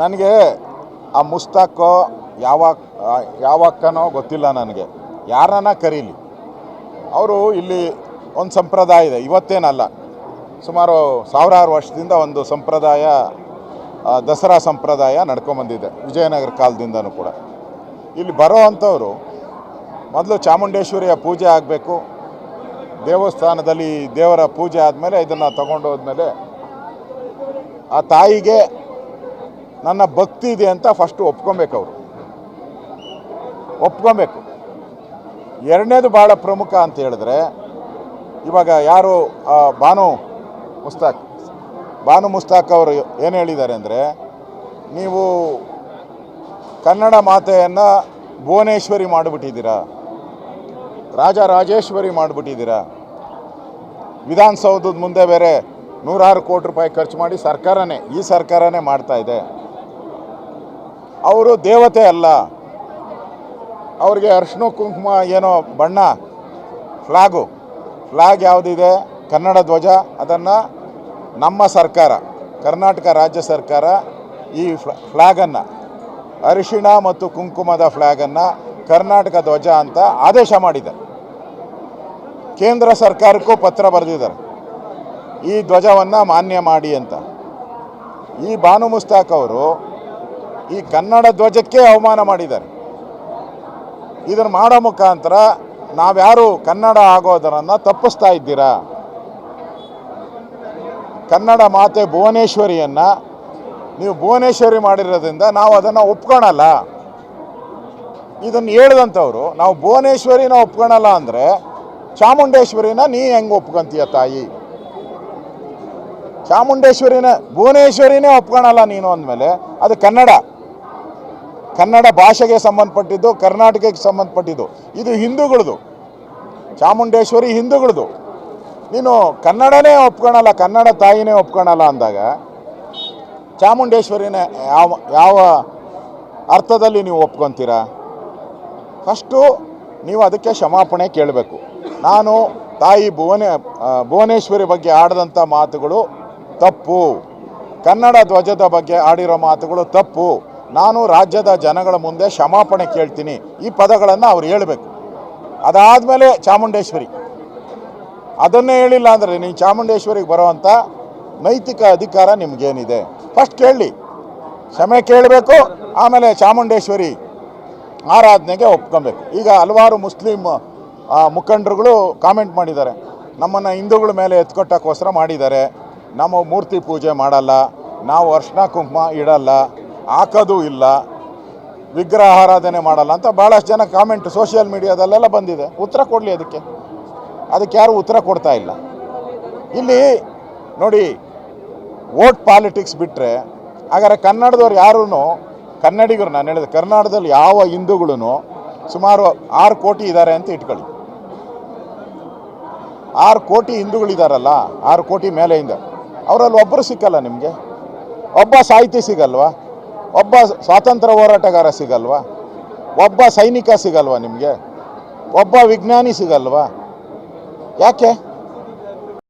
ನನಗೆ ಆ ಮುಸ್ತಾಕೋ ಯಾವ ಯಾವ ಅಕ್ಕನೋ ಗೊತ್ತಿಲ್ಲ ನನಗೆ. ಯಾರನ್ನ ಕರೀಲಿ? ಅವರು ಇಲ್ಲಿ ಒಂದು ಸಂಪ್ರದಾಯ ಇದೆ, ಇವತ್ತೇನಲ್ಲ. ಸುಮಾರು ಸಾವಿರಾರು ವರ್ಷದಿಂದ ಒಂದು ಸಂಪ್ರದಾಯ ದಸರಾ ಸಂಪ್ರದಾಯ ನಡ್ಕೊಂಬಂದಿದೆ, ವಿಜಯನಗರ ಕಾಲದಿಂದನೂ ಕೂಡ. ಇಲ್ಲಿ ಬರೋ ಅಂಥವ್ರು ಮೊದಲು ಚಾಮುಂಡೇಶ್ವರಿಯ ಪೂಜೆ ಆಗಬೇಕು, ದೇವಸ್ಥಾನದಲ್ಲಿ ದೇವರ ಪೂಜೆ ಆದಮೇಲೆ ಇದನ್ನು ತಗೊಂಡೋದ್ಮೇಲೆ ಆ ತಾಯಿಗೆ ನನ್ನ ಭಕ್ತಿ ಇದೆ ಅಂತ ಫಸ್ಟು ಒಪ್ಕೊಬೇಕು ಅವರು ಒಪ್ಕೊಬೇಕು. ಎರಡನೇದು ಭಾಳ ಪ್ರಮುಖ ಅಂತ ಹೇಳಿದ್ರೆ, ಇವಾಗ ಯಾರು ಬಾನು ಮುಸ್ತಾಕ್ ಬಾನು ಮುಸ್ತಾಕ್ ಅವರು ಏನು ಹೇಳಿದ್ದಾರೆ ಅಂದರೆ, ನೀವು ಕನ್ನಡ ಮಾತೆಯನ್ನು ಭುವನೇಶ್ವರಿ ಮಾಡಿಬಿಟ್ಟಿದ್ದೀರಾ ರಾಜರಾಜೇಶ್ವರಿ ಮಾಡಿಬಿಟ್ಟಿದ್ದೀರಾ, ವಿಧಾನಸೌಧದ ಮುಂದೆ ಬೇರೆ ನೂರಾರು ಕೋಟಿ ರೂಪಾಯಿ ಖರ್ಚು ಮಾಡಿ ಸರ್ಕಾರನೇ, ಈ ಸರ್ಕಾರನೇ ಮಾಡ್ತಾ ಇದೆ. ಅವರು ದೇವತೆ ಅಲ್ಲ. ಅವ್ರಿಗೆ ಅರ್ಶಿನ ಕುಂಕುಮ ಏನೋ ಬಣ್ಣ, ಫ್ಲಾಗು. ಫ್ಲಾಗ್ ಯಾವುದಿದೆ? ಕನ್ನಡ ಧ್ವಜ, ಅದನ್ನು ನಮ್ಮ ಸರ್ಕಾರ, ಕರ್ನಾಟಕ ರಾಜ್ಯ ಸರ್ಕಾರ ಈ ಫ್ಲ ಫ್ಲ್ಯಾಗನ್ನು ಅರಿಶಿಣ ಮತ್ತು ಕುಂಕುಮದ ಫ್ಲ್ಯಾಗನ್ನು ಕರ್ನಾಟಕ ಧ್ವಜ ಅಂತ ಆದೇಶ ಮಾಡಿದೆ ಕೇಂದ್ರ ಸರ್ಕಾರಕ್ಕೂ ಪತ್ರ ಬರೆದಿದ್ದಾರೆ. ಈ ಧ್ವಜವನ್ನು ಮಾನ್ಯ ಮಾಡಿ ಅಂತ. ಈ ಬಾನು ಮುಸ್ತಾಕ್ ಅವರು ಈ ಕನ್ನಡ ಧ್ವಜಕ್ಕೆ ಅವಮಾನ ಮಾಡಿದ್ದಾರೆ. ಇದನ್ನು ಮಾಡೋ ಮುಖಾಂತರ ನಾವ್ಯಾರು ಕನ್ನಡ ಆಗೋದನ್ನು ತಪ್ಪಿಸ್ತಾ ಇದ್ದೀರಾ? ಕನ್ನಡ ಮಾತೆ ಭುವನೇಶ್ವರಿಯನ್ನು ನೀವು ಭುವನೇಶ್ವರಿ ಮಾಡಿರೋದ್ರಿಂದ ನಾವು ಅದನ್ನು ಒಪ್ಕೊಳಲ್ಲ. ಇದನ್ನು ಹೇಳ್ದಂಥವ್ರು, ನಾವು ಭುವನೇಶ್ವರಿನ ಒಪ್ಕೊಳಲ್ಲ ಅಂದರೆ ಚಾಮುಂಡೇಶ್ವರಿನ ನೀ ಹೆಂಗೆ ಒಪ್ಕೊಂತೀಯ ತಾಯಿ? ಚಾಮುಂಡೇಶ್ವರಿನ, ಭುವನೇಶ್ವರಿನೇ ಒಪ್ಕೊಳಲ್ಲ ನೀನು ಅಂದಮೇಲೆ ಅದು ಕನ್ನಡ. ಕನ್ನಡ ಭಾಷೆಗೆ ಸಂಬಂಧಪಟ್ಟಿದ್ದು, ಕರ್ನಾಟಕಕ್ಕೆ ಸಂಬಂಧಪಟ್ಟಿದ್ದು, ಇದು ಹಿಂದೂಗಳದು. ಚಾಮುಂಡೇಶ್ವರಿ ಹಿಂದೂಗಳದು. ನೀನು ಕನ್ನಡನೇ ಒಪ್ಕೊಳಲ್ಲ, ಕನ್ನಡ ತಾಯಿನೇ ಒಪ್ಕೊಳಲ್ಲ ಅಂದಾಗ, ಚಾಮುಂಡೇಶ್ವರಿನ ಯಾವ ಯಾವ ಅರ್ಥದಲ್ಲಿ ನೀವು ಒಪ್ಕೊತೀರಾ? ಫಸ್ಟು ನೀವು ಅದಕ್ಕೆ ಕ್ಷಮಾಪಣೆ ಕೇಳಬೇಕು. ನಾನು ತಾಯಿ ಭುವನೆ ಭುವನೇಶ್ವರಿ ಬಗ್ಗೆ ಆಡಿದಂಥ ಮಾತುಗಳು ತಪ್ಪು. ಕನ್ನಡ ಧ್ವಜದ ಬಗ್ಗೆ ಆಡಿರೋ ಮಾತುಗಳು ತಪ್ಪು. ನಾನು ರಾಜ್ಯದ ಜನಗಳ ಮುಂದೆ ಕ್ಷಮಾಪಣೆ ಕೇಳ್ತೀನಿ. ಈ ಪದಗಳನ್ನು ಅವ್ರು ಹೇಳಬೇಕು. ಅದಾದಮೇಲೆ ಚಾಮುಂಡೇಶ್ವರಿ. ಅದನ್ನೇ ಹೇಳಿಲ್ಲ ಅಂದರೆ ನೀವು ಚಾಮುಂಡೇಶ್ವರಿಗೆ ಬರೋವಂಥ ನೈತಿಕ ಅಧಿಕಾರ ನಿಮಗೇನಿದೆ? ಫಸ್ಟ್ ಕೇಳಿ ಕ್ಷಮೆ ಕೇಳಬೇಕು ಆಮೇಲೆ ಚಾಮುಂಡೇಶ್ವರಿ ಆರಾಧನೆಗೆ ಒಪ್ಕೊಬೇಕು. ಈಗ ಹಲವಾರು ಮುಸ್ಲಿಂ ಆ, ಮುಖಂಡರುಗಳು ಕಾಮೆಂಟ್ ಮಾಡಿದ್ದಾರೆ. ನಮ್ಮನ್ನು ಹಿಂದೂಗಳ ಮೇಲೆ ಎತ್ಕೊಟ್ಟಕ್ಕೋಸ್ಕರ ಮಾಡಿದ್ದಾರೆ. ನಮ್ಮ ಮೂರ್ತಿ ಪೂಜೆ ಮಾಡಲ್ಲ ನಾವು ಅರ್ಶಿನ ಕುಂಕುಮ ಇಡಲ್ಲ ಹಾಕೋದು ಇಲ್ಲ. ವಿಗ್ರಹ ಆರಾಧನೆ ಮಾಡಲ್ಲ ಅಂತ ಭಾಳಷ್ಟು ಜನ ಕಾಮೆಂಟ್ ಸೋಷಿಯಲ್ ಮೀಡಿಯಾದಲ್ಲೆಲ್ಲ ಬಂದಿದೆ. ಉತ್ತರ ಕೊಡಲಿ ಅದಕ್ಕೆ. ಅದಕ್ಕೆ ಯಾರು ಉತ್ತರ ಕೊಡ್ತಾ ಇಲ್ಲ. ಇಲ್ಲಿ ನೋಡಿ ವೋಟ್ ಪಾಲಿಟಿಕ್ಸ್ ಬಿಟ್ಟರೆ ಹಾಗಾದ್ರೆ ಕನ್ನಡದವ್ರು ಯಾರೂ ಕನ್ನಡಿಗರು ನಾನು ಹೇಳಿದೆ ಕರ್ನಾಟಕದಲ್ಲಿ ಯಾವ ಹಿಂದೂಗಳೂ ಸುಮಾರು ಆರು ಕೋಟಿ ಇದ್ದಾರೆ ಅಂತ ಇಟ್ಕೊಳ್ಳಿ. ಆರು ಕೋಟಿ ಹಿಂದೂಗಳಿದಾರಲ್ಲ, ಆರು ಕೋಟಿ ಮೇಲೆಯಿಂದ. ಅವರಲ್ಲಿ ಒಬ್ಬರು ಸಿಕ್ಕಲ್ಲ ನಿಮಗೆ? ಒಬ್ಬ ಸಾಹಿತಿ ಸಿಗಲ್ವಾ? ಒಬ್ಬ ಸ್ವಾತಂತ್ರ್ಯ ಹೋರಾಟಗಾರ ಸಿಗಲ್ವಾ? ಒಬ್ಬ ಸೈನಿಕ ಸಿಗಲ್ವಾ ನಿಮಗೆ? ಒಬ್ಬ ವಿಜ್ಞಾನಿ ಸಿಗಲ್ವಾ? ಯಾಕೆ?